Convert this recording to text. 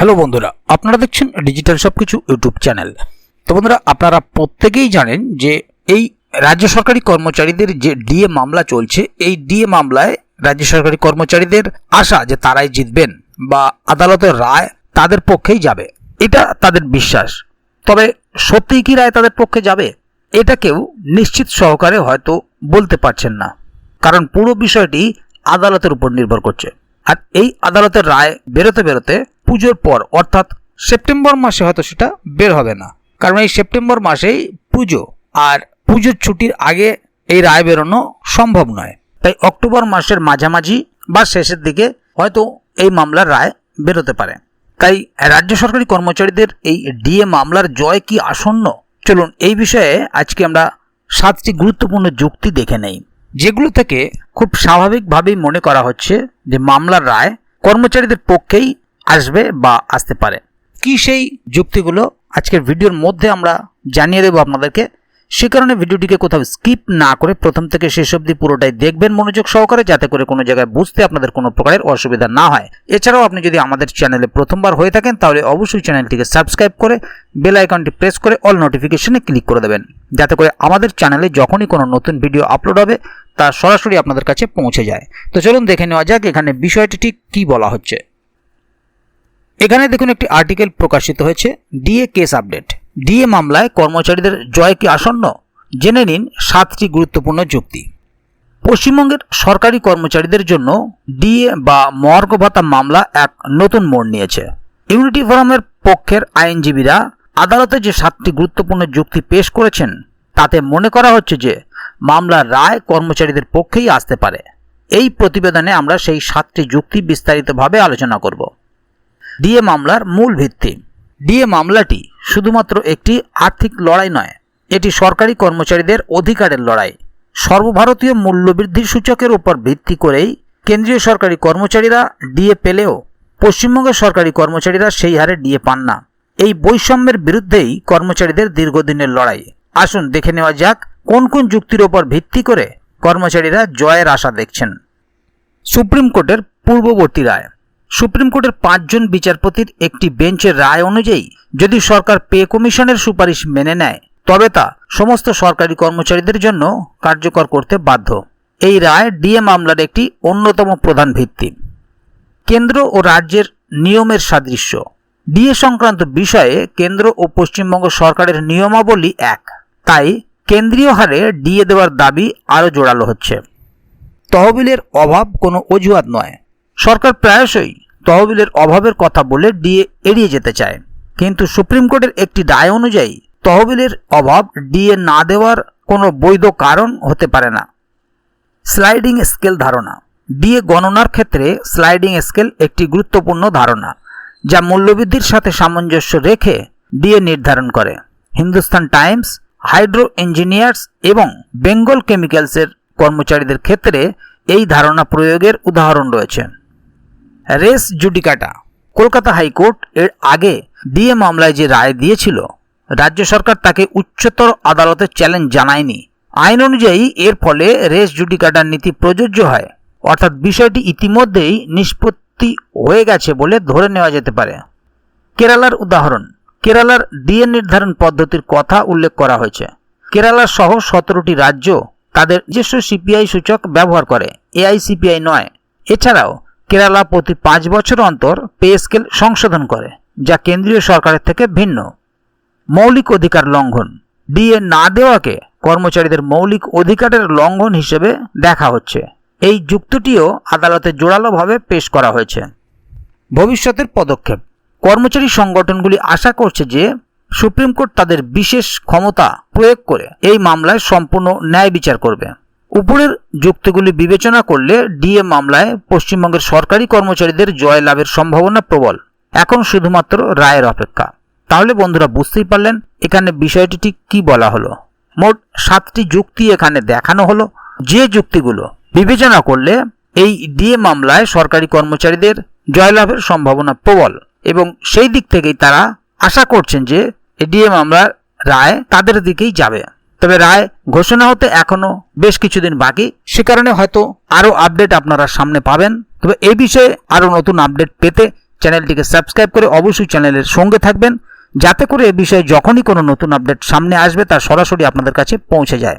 Hello বন্ধুরা, আপনারা দেখছেন ডিজিটাল সবকিছু ইউটিউব চ্যানেল। তো বন্ধুরা, আপনারা প্রত্যেকেই জানেন যে এই রাজ্য সরকারি কর্মচারীদের যে ডিএ মামলা চলছে, এই ডিএ মামলায় রাজ্য সরকারি কর্মচারীদের আশা যে তারাই জিতবেন বা আদালতের রায় তাদের পক্ষেই যাবে, এটা তাদের বিশ্বাস। তবে সত্যিই কি রায় তাদের পক্ষে যাবে, এটা কেউ নিশ্চিত সহকারে হয়তো বলতে পারছেন না। কারণ পুরো বিষয়টি আদালতের উপর নির্ভর করছে। আর এই আদালতের রায় বেরোতে বেরোতে পুজোর পর, অর্থাৎ সেপ্টেম্বর মাসে হয়তো সেটা বের হবে না। কারণ এই সেপ্টেম্বর মাসেই পুজো, আর পুজোর ছুটির আগে এই রায় বেরোনো সম্ভব নয়। তাই অক্টোবর মাসের মাঝামাঝি বা শেষের দিকে হয়তো এই মামলার রায় বেরোতে পারে। তাই রাজ্য সরকারি কর্মচারীদের এই ডিএ মামলার জয় কি আসন্ন? চলুন এই বিষয়ে আজকে আমরা সাতটি গুরুত্বপূর্ণ যুক্তি দেখে নেই, যেগুলো থেকে খুব স্বাভাবিকভাবেই মনে করা হচ্ছে যে মামলার রায় কর্মচারীদের পক্ষেই আসবে বা আসতে পারে। কি সেই যুক্তিগুলো? আজকের ভিডিওর মধ্যে আমরা জানিয়ে দেবো আপনাদেরকে। সে কারণে ভিডিওটিকে কোথাও স্কিপ না করে প্রথম থেকে শেষ অবধি পুরোটাই দেখবেন মনোযোগ সহকারে, যাতে করে কোনো জায়গায় বুঝতে আপনাদের কোনো প্রকারের অসুবিধা না হয়। এছাড়াও আপনি যদি আমাদের চ্যানেলে প্রথমবার হয়ে থাকেন, তাহলে অবশ্যই চ্যানেলটিকে সাবস্ক্রাইব করে বেল আইকনটি প্রেস করে অল নোটিফিকেশনে ক্লিক করে দেবেন। যাতে করে আমাদের চ্যানেলে যখনই কোনো নতুন ভিডিও আপলোড হবে, তা সরাসরি আপনাদের কাছে পৌঁছে যায়। তো চলুন দেখে নেওয়া যাক এখানে বিষয়টি ঠিক কী বলা হচ্ছে। এখানে দেখুন একটি আর্টিকেল প্রকাশিত হয়েছে ডিএ কেস আপডেট ডিএ মামলায় কর্মচারীদের জয় কি আসন্ন? জেনে নিন সাতটি গুরুত্বপূর্ণ যুক্তি। পশ্চিমবঙ্গের সরকারি কর্মচারীদের জন্য ডিএ বা মর্গ ভাতা মামলা এক নতুন মোড় নিয়েছে। ইউনিটি ফোরামের পক্ষের আইনজীবীরা আদালতে যে সাতটি গুরুত্বপূর্ণ যুক্তি পেশ করেছেন, তাতে মনে করা হচ্ছে যে মামলার রায় কর্মচারীদের পক্ষেই আসতে পারে। এই প্রতিবেদনে আমরা সেই সাতটি যুক্তি বিস্তারিতভাবে আলোচনা করব। ডিএ মামলার মূল ভিত্তি। ডিএ মামলাটি শুধুমাত্র একটি আর্থিক লড়াই নয়, এটি সরকারি কর্মচারীদের অধিকারের লড়াই। সর্বভারতীয় মূল্যবৃদ্ধির সূচকের উপর ভিত্তি করেই কেন্দ্রীয় সরকারি কর্মচারীরা ডিএ পেলেও পশ্চিমবঙ্গের সরকারি কর্মচারীরা সেই হারে ডিএ পান না। এই বৈষম্যের বিরুদ্ধেই কর্মচারীদের দীর্ঘদিনের লড়াই। আসুন দেখে নেওয়া যাক কোন কোন যুক্তির ওপর ভিত্তি করে কর্মচারীরা জয়ের আশা দেখছেন। সুপ্রিম কোর্টের পূর্ববর্তী রায়। সুপ্রিম কোর্টের পাঁচজন বিচারপতির একটি বেঞ্চের রায় অনুযায়ী যদি সরকার পে কমিশনের সুপারিশ মেনে নেয়, তবে তা সমস্ত সরকারি কর্মচারীদের জন্য কার্যকর করতে বাধ্য। এই রায় ডিএ মামলার একটি অন্যতম প্রধান ভিত্তি। কেন্দ্র ও রাজ্যের নিয়মের সাদৃশ্য। ডিএ সংক্রান্ত বিষয়ে কেন্দ্র ও পশ্চিমবঙ্গ সরকারের নিয়মাবলী এক। তাই কেন্দ্রীয় হারে ডিএ দেওয়ার দাবি আরও জোরালো হচ্ছে। তহবিলের অভাব কোনো অজুহাত নয়। সরকার প্রায়শই তহবিলের অভাবের কথা বলে ডিএ এড়িয়ে যেতে চায়। কিন্তু সুপ্রিম কোর্টের একটি রায় অনুযায়ী তহবিলের অভাব ডিএ না দেওয়ার কোনো বৈধ কারণ হতে পারে না। স্লাইডিং স্কেল ধারণা। ডিএ গণনার ক্ষেত্রে স্লাইডিং স্কেল একটি গুরুত্বপূর্ণ ধারণা, যা মূল্যবৃদ্ধির সাথে সামঞ্জস্য রেখে ডিএ নির্ধারণ করে। হিন্দুস্তান টাইমস, হাইড্রো ইঞ্জিনিয়ার্স এবং বেঙ্গল কেমিক্যালসের কর্মচারীদের ক্ষেত্রে এই ধারণা প্রয়োগের উদাহরণ রয়েছে। রেস জুডিকাটা কলকাতা হাইকোর্ট এর আগে ডিএ মামলায় যে রায় দিয়েছিল, রাজ্য সরকার তাকে উচ্চতর আদালতে চ্যালেঞ্জ জানায়নি। আইন অনুযায়ী এর ফলে রেস জুডিকাটার নীতি প্রযোজ্য হয়। অর্থাৎ বিষয়টি ইতিমধ্যেই নিষ্পত্তি হয়ে গেছে বলে ধরে নেওয়া যেতে পারে। কেরালার উদাহরণ, কেরালার ডিএ নির্ধারণ পদ্ধতির কথা উল্লেখ করা হয়েছে। কেরালা সহ সতেরোটি রাজ্য তাদের নিজস্ব সিপিআই সূচক ব্যবহার করে, এআই সিপিআই নয়। এছাড়াও কেরালা প্রতি পাঁচ বছর অন্তর পে স্কেল সংশোধন করে, যা কেন্দ্রীয় সরকারের থেকে ভিন্ন। মৌলিক অধিকার লঙ্ঘন। ডিএ না দেওয়াকে কর্মচারীদের মৌলিক অধিকারের লঙ্ঘন হিসেবে দেখা হচ্ছে। এই যুক্তিটিও আদালতে জোরালোভাবে পেশ করা হয়েছে। ভবিষ্যতের পদক্ষেপ। কর্মচারী সংগঠনগুলি আশা করছে যে সুপ্রিম কোর্ট তাদের বিশেষ ক্ষমতা প্রয়োগ করে এই মামলায় সম্পূর্ণ ন্যায় বিচার করবে। উপরের যুক্তিগুলি বিবেচনা করলে ডিএ মামলায় পশ্চিমবঙ্গের সরকারি কর্মচারীদের জয় লাভের সম্ভাবনা প্রবল। এখন শুধুমাত্র রায়ের অপেক্ষা। তাহলে বন্ধুরা বুঝতেই পারলেন এখানে বিষয়টি ঠিক কী বলা হলো। মোট সাতটি যুক্তি এখানে দেখানো হলো। যে যুক্তিগুলো বিবেচনা করলে এই ডিএ মামলায় সরকারি কর্মচারীদের জয়লাভের সম্ভাবনা প্রবল এবং সেই দিক থেকেই তারা আশা করছেন যে ডিএ মামলার রায় তাদের দিকেই যাবে। তবে রায় ঘোষণা হতে এখনও বেশ কিছুদিন বাকি। সে কারণে হয়তো আরও আপডেট আপনারা সামনে পাবেন। তবে এই বিষয়ে আরও নতুন আপডেট পেতে চ্যানেলটিকে সাবস্ক্রাইব করে অবশ্যই চ্যানেলের সঙ্গে থাকবেন। যাতে করে এ বিষয়ে যখনই কোনো নতুন আপডেট সামনে আসবে তা সরাসরি আপনাদের কাছে পৌঁছে যায়।